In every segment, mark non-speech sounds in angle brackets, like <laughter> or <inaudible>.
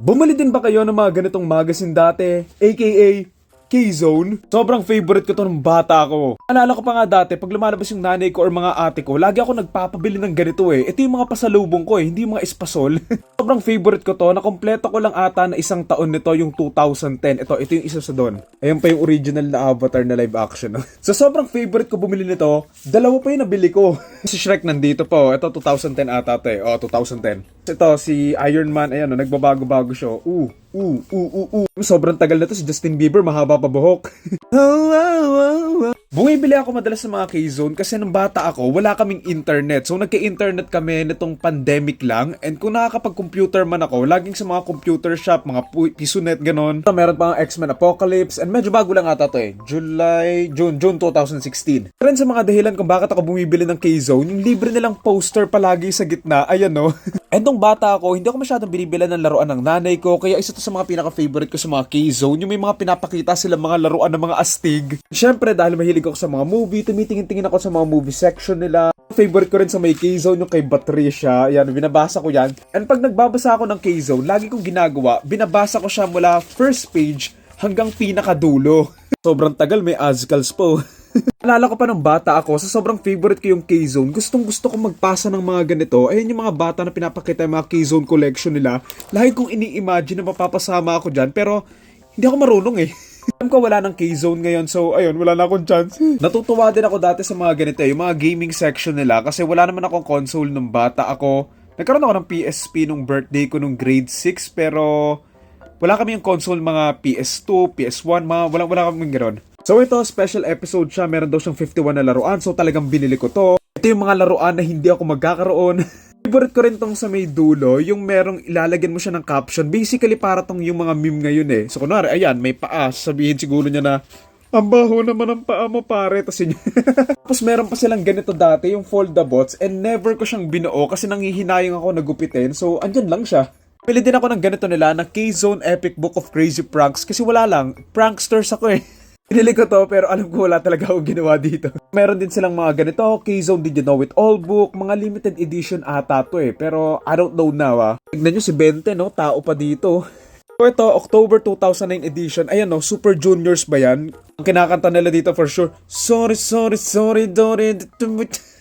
Bumili din ba kayo ng mga ganitong magazine dati? AKA K-Zone. Sobrang favorite ko to nung bata ako. Alala ko pa nga dati, pag lumalabas yung nanay ko or mga ate ko, lagi ako nagpapabili ng ganito eh. Ito yung mga pasalubong ko eh, hindi mga espasol. <laughs> Sobrang favorite ko to, nakompleto ko lang ata na isang taon nito yung 2010. Ito, ito yung isa sa doon. Ayan pa yung original na avatar na live action. <laughs> so sobrang favorite ko bumili nito, dalawa pa yung nabili ko. <laughs> si Shrek nandito po, ito 2010 ata to eh. Oh, 2010. Ito, si Iron Man, ayan, no, nagbabago-bago siya. Uh, uh, uh, uh, uh. Sobrang tagal na to si Justin Bieber, mahaba pa buhok. <laughs> oh, oh. Bumibili ako madalas sa mga K-Zone kasi nung bata ako, wala kaming internet. So nagka-internet kami nitong pandemic lang. And kung nakakapag-computer man ako, laging sa mga computer shop, mga pisonet, ganon. Meron pa ang X-Men Apocalypse. And medyo bago lang ata to eh. July, June, June 2016. Rin sa mga dahilan kung bakit ako bumibili ng K-Zone, yung libre nilang poster palagi sa gitna. Ayan no. <laughs> And nung bata ako, hindi ako masyadong binibila ng laruan ng nanay ko. Kaya isa to sa mga pinaka-favorite ko sa mga K-Zone. Yung may mga pinapakita sila mga laruan ng mga astig. Siyempre, dahil mahilig ako sa mga movie, tumitingin-tingin ako sa mga movie section nila. Favorite ko rin sa may K-Zone yung kay Patricia. Yan, binabasa ko yan. And pag nagbabasa ako ng K-Zone, lagi kong ginagawa, binabasa ko siya mula first page hanggang pinakadulo. <laughs> Sobrang tagal, may Azkals po. <laughs> Alala ko pa nung bata ako, sa sobrang favorite ko yung K-Zone, gustong gusto kong magpasa ng mga ganito. Ayun yung mga bata na pinapakita yung mga K-Zone collection nila. Lagi kong ini-imagine na mapapasama ako dyan, pero hindi ako marunong eh. <laughs> Alam ko wala ng K-Zone ngayon, so ayun, wala na akong chance. <laughs> Natutuwa din ako dati sa mga ganito, eh, yung mga gaming section nila, kasi wala naman akong console nung bata ako. Nagkaroon ako ng PSP nung birthday ko nung grade 6, pero wala kami yung console mga PS2, PS1, mga wala, wala kami ganoon. So ito, special episode siya. Meron daw siyang 51 na laruan. So talagang binili ko to. Ito yung mga laruan na hindi ako magkakaroon. <laughs> Favorite ko rin tong sa may dulo, yung merong ilalagyan mo siya ng caption. Basically, para tong yung mga meme ngayon eh. So kunwari, ayan, may paa. Sabihin siguro niya na, ang baho naman ang paa mo pare. Tapos yun. <laughs> Tapos meron pa silang ganito dati, yung foldabots. And never ko siyang binuo kasi nanghihinayang ako nagupitin. So, andyan lang siya. Pili din ako ng ganito nila na K-Zone Epic Book of Crazy Pranks kasi wala lang. Pranksters ako eh. <laughs> Pinili ko to pero alam ko wala talaga ako ginawa dito. Meron din silang mga ganito, K-Zone Did You Know It All book, mga limited edition ata to eh. Pero I don't know now ah. Tignan nyo si Bente no, tao pa dito. So ito, October 2009 edition. Ayan no, Super Juniors ba yan? Ang kinakanta nila dito for sure. Sorry, sorry, sorry, Dory.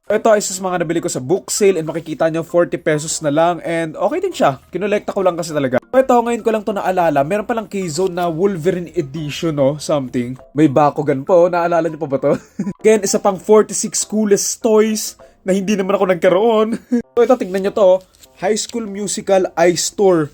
Ito sa mga nabili ko sa book sale and makikita nyo 40 pesos na lang and okay din siya. Kinolekta ko lang kasi talaga. Ito ngayon ko lang to naalala. Meron palang K-Zone na Wolverine edition no, something. May Bakugan po. Naalala nyo pa ba to? <laughs> Again, isa pang 46 coolest toys na hindi naman ako nagkaroon. <laughs> so ito, tignan nyo to. High School Musical Ice Tour.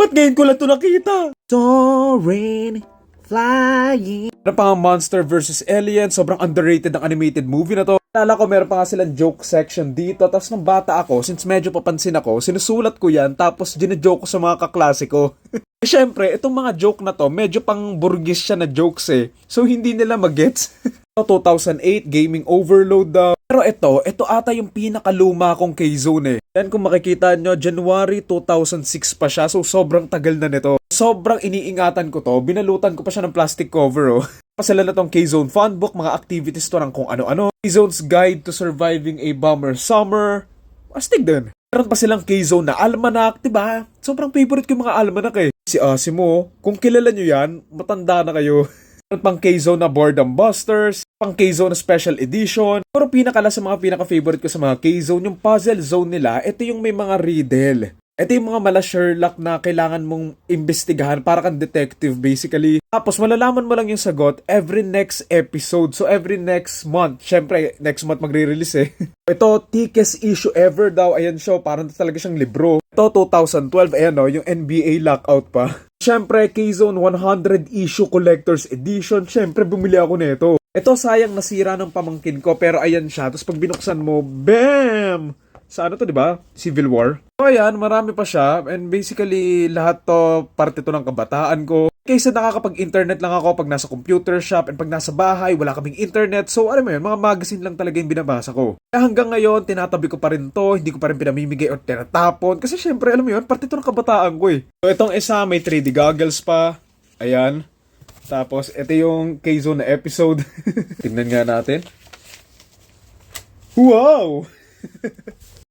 Ba't ngayon ko lang to nakita? Soaring, flying. Meron pa Monster vs. Alien. Sobrang underrated ang animated movie na to. Alala ko meron pa nga silang joke section dito. Tapos nung bata ako, since medyo papansin ako, sinusulat ko yan. Tapos ginajoke ko sa mga kaklase ko. <laughs> Eh, Siyempre, itong mga joke na to, medyo pang burgis siya na jokes eh. So, hindi nila magets. 2008, <laughs> Gaming Overload daw. Pero ito, ito ata yung pinakaluma kong K-Zone eh. Yan kung makikita nyo, January 2006 pa siya. So, sobrang tagal na nito. Sobrang iniingatan ko to. Binalutan ko pa siya ng plastic cover oh. <laughs> Pasala na tong K-Zone Funbook, mga activities to ng kung ano-ano. K-Zone's Guide to Surviving a Bummer Summer. Astig din. Meron pa silang K-Zone na almanac, diba? Sobrang favorite ko yung mga almanac eh. Si Asimo, kung kilala nyo yan, matanda na kayo. <laughs> Meron pang K-Zone na Boredom Busters, pang K-Zone na Special Edition. Pero pinakala sa mga pinaka-favorite ko sa mga K-Zone, yung puzzle zone nila, ito yung may mga riddle. Ito yung mga mala Sherlock na kailangan mong imbestigahan para kang detective basically. Tapos malalaman mo lang yung sagot every next episode. So every next month. Syempre, next month magre-release eh. <laughs> Ito, thickest issue ever daw. Ayan siya, parang talaga siyang libro. Ito, 2012. Ayan o, yung NBA lockout pa. <laughs> Syempre, K-Zone 100 issue collector's edition. Syempre, bumili ako nito. Ito, sayang nasira ng pamangkin ko. Pero ayan siya. Tapos pag binuksan mo, BAM! Sa ano to, di ba? Civil War. So ayan, marami pa siya. And basically, lahat to, parte to ng kabataan ko. Kaysa nakakapag-internet lang ako pag nasa computer shop and pag nasa bahay, wala kaming internet. So alam mo yun, mga magazine lang talaga yung binabasa ko. Kaya hanggang ngayon, tinatabi ko pa rin to, hindi ko pa rin pinamimigay o tinatapon. Kasi syempre, alam mo yun, parte to ng kabataan ko eh. So itong isa, may 3D goggles pa. Ayan. Tapos, ito yung K-Zone na episode. <laughs> Tingnan nga natin. Wow! <laughs>